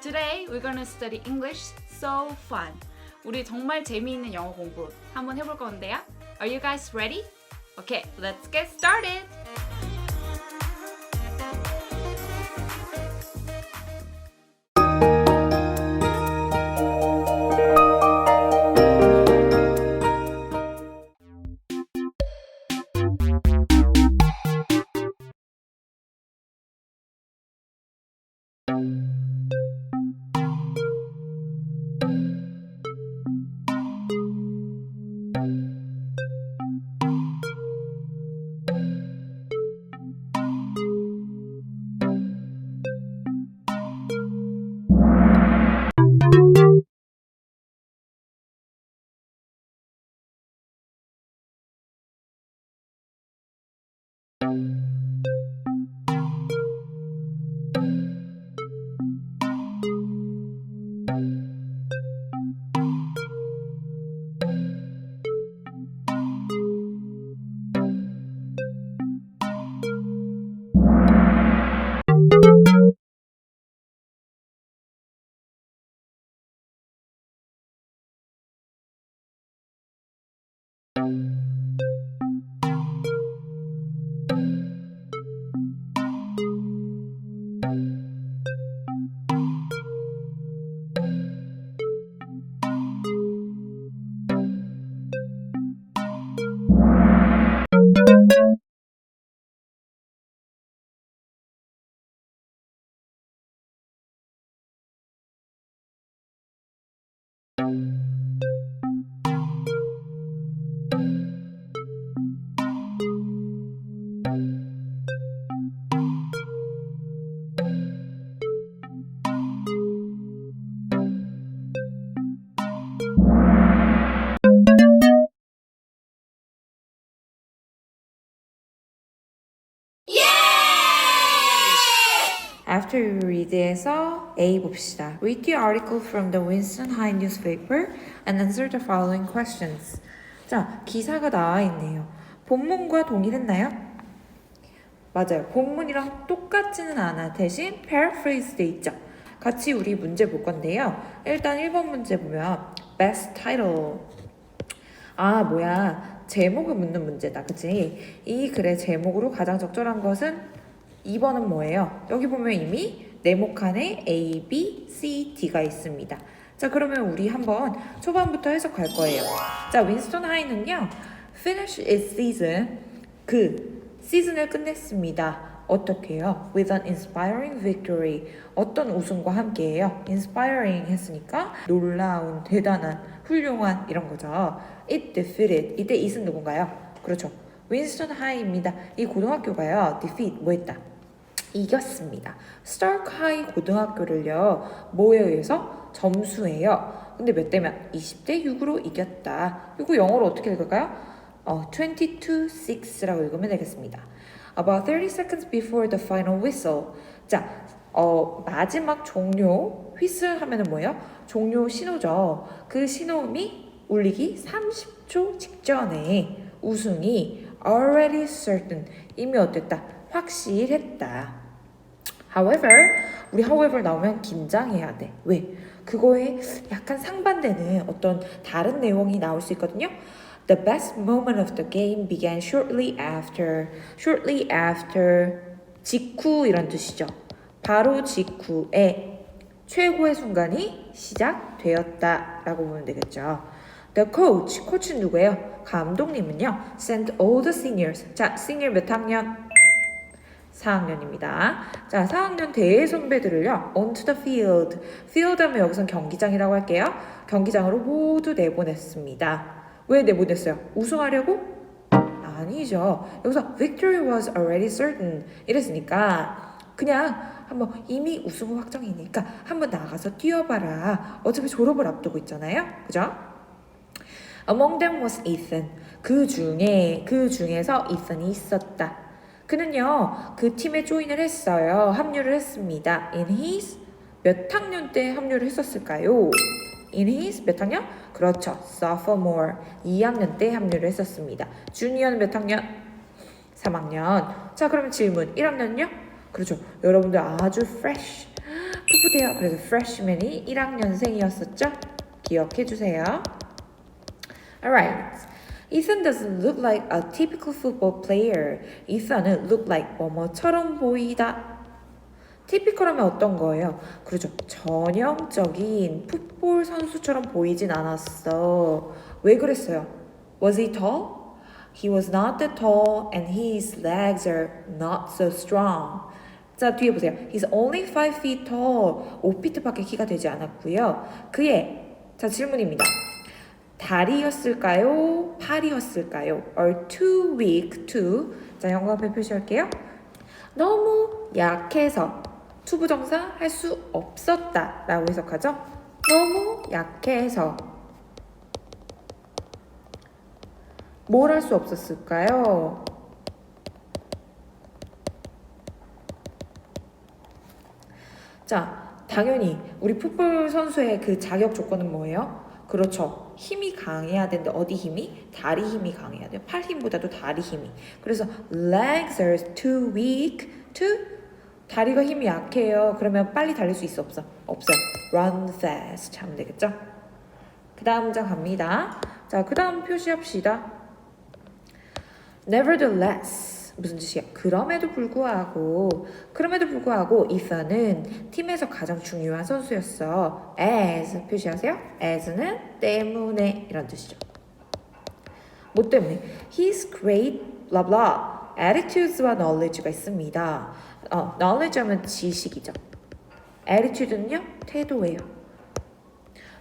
Today we're gonna study English so fun. 우리 정말 재미있는 영어 공부 한번 해볼 건데요. Are you guys ready? Okay, let's get started. After you read에서 A 봅시다. Read the article from the Winston High newspaper and answer the following questions. 자, 기사가 나와 있네요. 본문과 동일했나요? 맞아요. 본문이랑 똑같지는 않아. 대신 paraphrase 돼 있죠. 같이 우리 문제 볼 건데요. 일단 1번 문제 보면 best title. 아, 뭐야. 제목을 묻는 문제다. 그치? 이 글의 제목으로 가장 적절한 것은 2번은 뭐예요? 여기 보면 이미 네모 칸에 A, B, C, D가 있습니다. 자, 그러면 우리 한번 초반부터 해석할 거예요. 자, 윈스턴 하이는요. finish its season. 그 시즌을 끝냈습니다. 어떻게요? With an inspiring victory. 어떤 우승과 함께해요? inspiring 했으니까 놀라운, 대단한, 훌륭한 이런 거죠. It defeated. 이때 it은 누군가요? 그렇죠. 윈스턴 하이입니다. 이 고등학교가요. defeat 뭐 했다? 이겼습니다. 스타크 하이 고등학교를요. 뭐에 의해서? 점수예요. 근데 몇 대면? 20대 6으로 이겼다. 이거 영어로 어떻게 읽을까요? 어, 22 6라고 읽으면 되겠습니다. About 30 seconds before the final whistle. 자, 어, 마지막 종료 휘슬 하면은 뭐예요? 종료 신호죠. 그 신호음이 울리기 30초 직전에 우승이 already certain 이미 어땠다? 확실했다. However, 우리 however 나오면 긴장해야 돼. 왜? 그거에 약간 상반되는 어떤 다른 내용이 나올 수 있거든요. The best moment of the game began shortly after. Shortly after. 직후 이런 뜻이죠. 바로 직후에 최고의 순간이 시작되었다 라고 보면 되겠죠. The coach, 코치는 누구예요? 감독님은요. Sent all the seniors. 자, senior 몇 학년? 4학년입니다. 자, 4학년 대회 선배들을요. onto the field. field 하면 여기선 경기장이라고 할게요. 경기장으로 모두 내보냈습니다. 왜 내보냈어요? 우승하려고? 아니죠. 여기서 victory was already certain. 이랬으니까 그냥 한번 이미 우승 확정이니까 한번 나가서 뛰어봐라. 어차피 졸업을 앞두고 있잖아요. 그죠? Among them was Ethan. 그 중에 그 중에서 Ethan이 있었다. 그는요 그 팀에 조인을 했어요. 합류를 했습니다. In his 몇 학년 때 합류를 했었을까요? In his 몇 학년? 그렇죠. Sophomore 2학년 때 합류를 했었습니다. 주니어는 몇 학년? 3학년. 자 그러면 질문 1학년요? 그렇죠. 여러분들 아주 fresh 풋풋해요. 그래서 freshman이 1학년생이었었죠? 기억해 주세요. Alright. Ethan doesn't look like a typical football player. Ethan은 look like 뭐뭐처럼 보이다. typical하면 어떤 거예요? 그렇죠. 전형적인 풋볼 선수처럼 보이진 않았어. 왜 그랬어요? Was he tall? He was not that tall and his legs are not so strong. 자, 뒤에 보세요. He's only 5 feet tall. 5피트밖에 키가 되지 않았고요. 그의 자, 질문입니다. 다리였을까요? 팔이었을까요? Or too weak to 자, 영광표 표시할게요. 너무 약해서 투부정사 할 수 없었다 라고 해석하죠. 너무 약해서 뭘 할 수 없었을까요? 자, 당연히 우리 풋볼 선수의 그 자격 조건은 뭐예요? 그렇죠. 힘이 강해야 되는데 어디 힘이? 다리 힘이 강해야 돼요. 팔 힘보다도 다리 힘이. 그래서 legs are too weak to 다리가 힘이 약해요. 그러면 빨리 달릴 수 있어 없어? 없어요. run fast 하면 되겠죠? 그 다음 문장 갑니다. 자, 그 다음 표시합시다. Nevertheless 무슨 뜻이야? 그럼에도 불구하고 그럼에도 불구하고 Ethan은 팀에서 가장 중요한 선수였어. As 표시하세요. As는 때문에 이런 뜻이죠. 뭐 때문에? His great blah blah attitudes와 knowledge가 있습니다. 어, knowledge 하면 지식이죠. attitude는요 태도예요.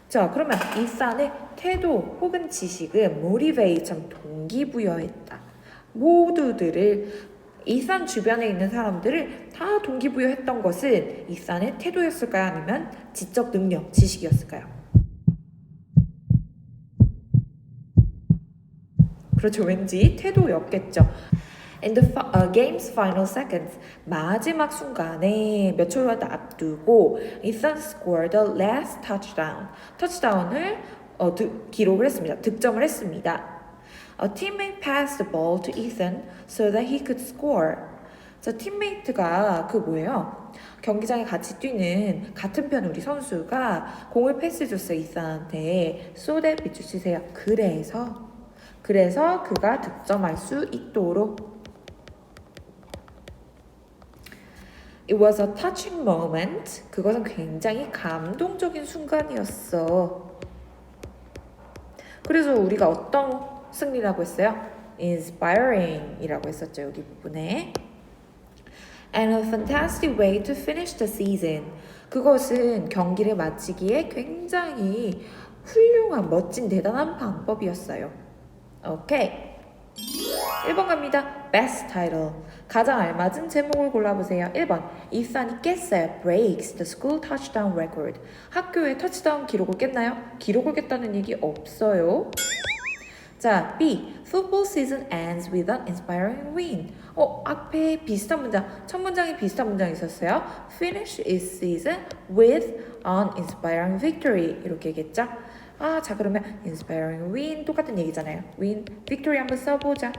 자, 그러면 이산의 태도 혹은 지식은 motivate, 동기부여했다. 모두들을 이산 주변에 있는 사람들을 다 동기부여했던 것은 이산의 태도였을까요? 아니면 지적 능력, 지식이었을까요? 그렇죠. 왠지 태도였겠죠. In the uh, game's final seconds, 마지막 순간에 몇 초라도 앞두고 이산 scored the last touchdown. 터치다운을 어, 득- 기록을 했습니다. 득점을 했습니다. A teammate passed the ball to Ethan so that he could score. 자, 팀메이트가 그 뭐예요? 경기장에 같이 뛰는 같은 편 우리 선수가 공을 패스해줬어요, 이산한테. so that 밑줄 치세요. 그래서 그래서 그가 득점할 수 있도록 It was a touching moment. 그것은 굉장히 감동적인 순간이었어. 그래서 우리가 어떤 승리라고 했어요? Inspiring이라고 했었죠 여기 부분에. And a fantastic way to finish the season. 그것은 경기를 마치기에 굉장히 훌륭한, 멋진, 대단한 방법이었어요. 오케이. 1번 갑니다. Best title. 가장 알맞은 제목을 골라보세요. 1번. 이산이 깼어요. Breaks the school touchdown record. 학교의 터치다운 기록을 깼나요? 기록을 깼다는 얘기 없어요. 자, B. Football season ends with an inspiring win. 어, 앞에 비슷한 문장, 첫 문장이 비슷한 문장이 있었어요. Finish its season with an inspiring victory. 이렇게 얘기했죠. 아, 자 그러면 inspiring win 똑같은 얘기잖아요. win, victory 한번 써보자.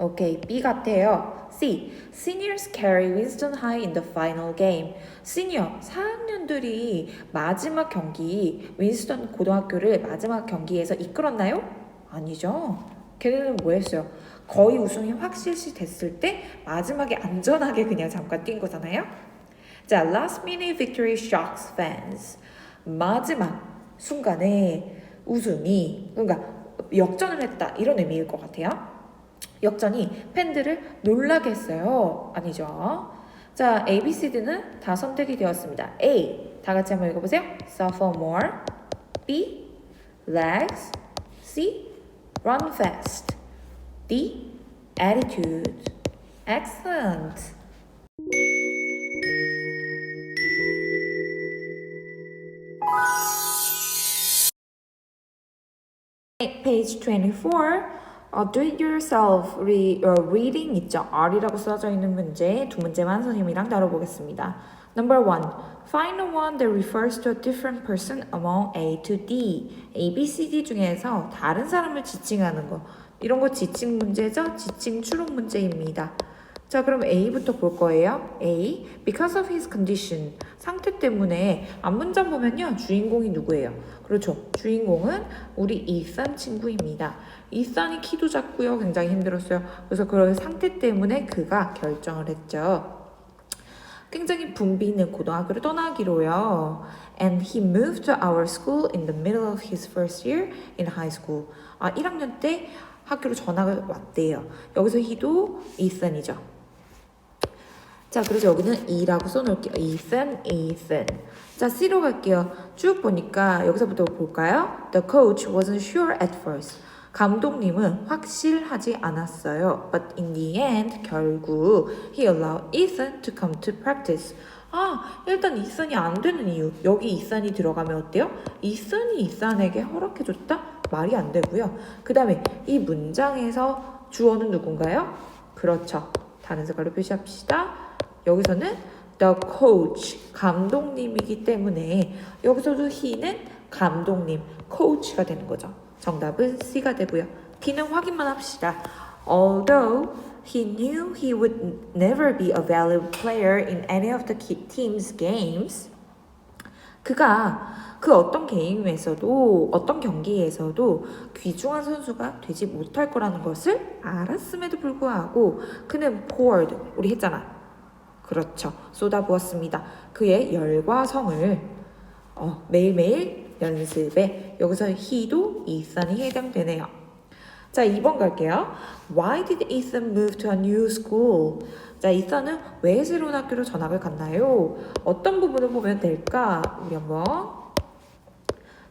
오케이, B 같아요. C. Seniors carry Winston High in the final game. 시니어 4학년들이 마지막 경기 윈스턴 고등학교를 마지막 경기에서 이끌었나요? 아니죠. 걔네는 뭐 했어요? 거의 우승이 확실시 됐을 때 마지막에 안전하게 그냥 잠깐 뛴 거잖아요. 자, last minute victory shocks fans. 마지막 순간에 우승이 그러니까 역전을 했다 이런 의미일 것 같아요. 역전이 팬들을 놀라게 했어요. 아니죠. 자, A, B, C, D는 다 선택이 되었습니다. A, 다 같이 한번 읽어보세요. Suffer more. B, legs. C, run fast. D, attitude. Excellent. Page 24. 어, do it yourself re, 어, reading 있죠. R이라고 써져 있는 문제 두 문제만 선생님이랑 다뤄보겠습니다. Number one. Find one that refers to a different person among A to D. A, B, C, D 중에서 다른 사람을 지칭하는 거. 이런 거 지칭 문제죠? 지칭 추론 문제입니다. 자, 그럼 A부터 볼 거예요. A. Because of his condition. 상태 때문에 앞문장 보면요. 주인공이 누구예요? 그렇죠. 주인공은 우리 이산 친구입니다. 이산이 키도 작고요. 굉장히 힘들었어요. 그래서 그런 상태 때문에 그가 결정을 했죠. 굉장히 분비 있는 고등학교를 떠나기로요. And he moved to our school in the middle of his first year in high school. 아, 1학년 때 학교로 전학을 왔대요. 여기서 he도 이산이죠. 자, 그래서 여기는 E라고 써놓을게요. Ethan, Ethan. 자, C로 갈게요. 쭉 보니까 여기서부터 볼까요? The coach wasn't sure at first. 감독님은 확실하지 않았어요. But in the end, 결국 he allowed Ethan to come to practice. 아, 일단 이산이 안 되는 이유. 여기 이산이 들어가면 어때요? 이산이 이산에게 허락해줬다? 말이 안 되고요. 그 다음에 이 문장에서 주어는 누군가요? 그렇죠. 다른 색깔로 표시합시다. 여기서는 the coach 감독님이기 때문에 여기서도 he는 감독님 coach가 되는 거죠. 정답은 C가 되고요. D는 확인만 합시다. Although he knew he would never be a valuable player in any of the team's games, 그가 그 어떤 게임에서도 어떤 경기에서도 귀중한 선수가 되지 못할 거라는 것을 알았음에도 불구하고 그는 poured 우리 했잖아. 그렇죠. 쏟아부었습니다. 그의 열과 성을 어, 매일매일 연습에 여기서 he도 이산이 해당되네요. 자, 2번 갈게요. Why did Ethan move to a new school? 자, 이산은 왜 새로운 학교로 전학을 갔나요? 어떤 부분을 보면 될까? 우리 한번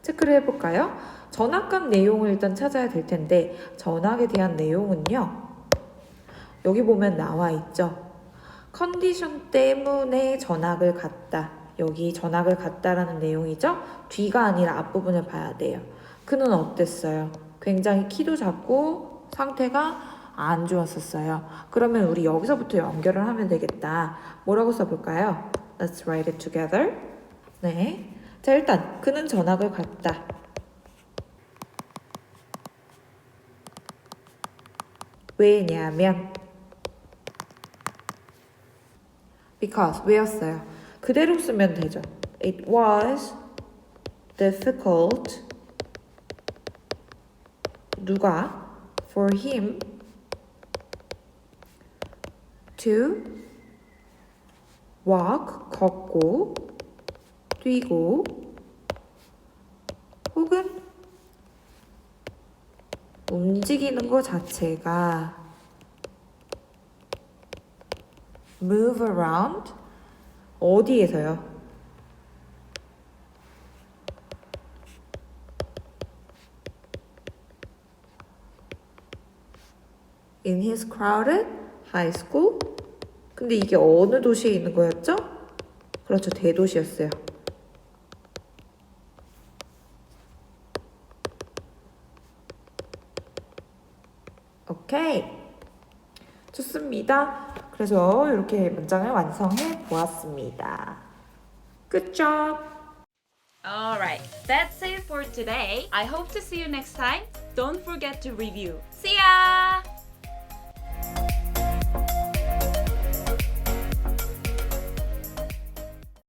체크를 해볼까요? 전학 간 내용을 일단 찾아야 될 텐데 전학에 대한 내용은요. 여기 보면 나와 있죠. 컨디션 때문에 전학을 갔다. 여기 전학을 갔다라는 내용이죠. 뒤가 아니라 앞부분을 봐야 돼요. 그는 어땠어요? 굉장히 키도 작고 상태가 안 좋았었어요. 그러면 우리 여기서부터 연결을 하면 되겠다. 뭐라고 써볼까요? Let's write it together. 네. 자, 일단 그는 전학을 갔다. 왜냐면 because 왜였어요? 그대로 쓰면 되죠. It was difficult 누가 for him to walk 걷고 뛰고 혹은 움직이는 것 자체가 move around 어디에서요? In his crowded high school? 근데 이게 어느 도시에 있는 거였죠? 그렇죠, 대도시였어요. 오케이. 좋습니다. 그래서 이렇게 문장을 완성해 보았습니다. Good job. Alright, that's it for today. I hope to see you next time. Don't forget to review. See ya!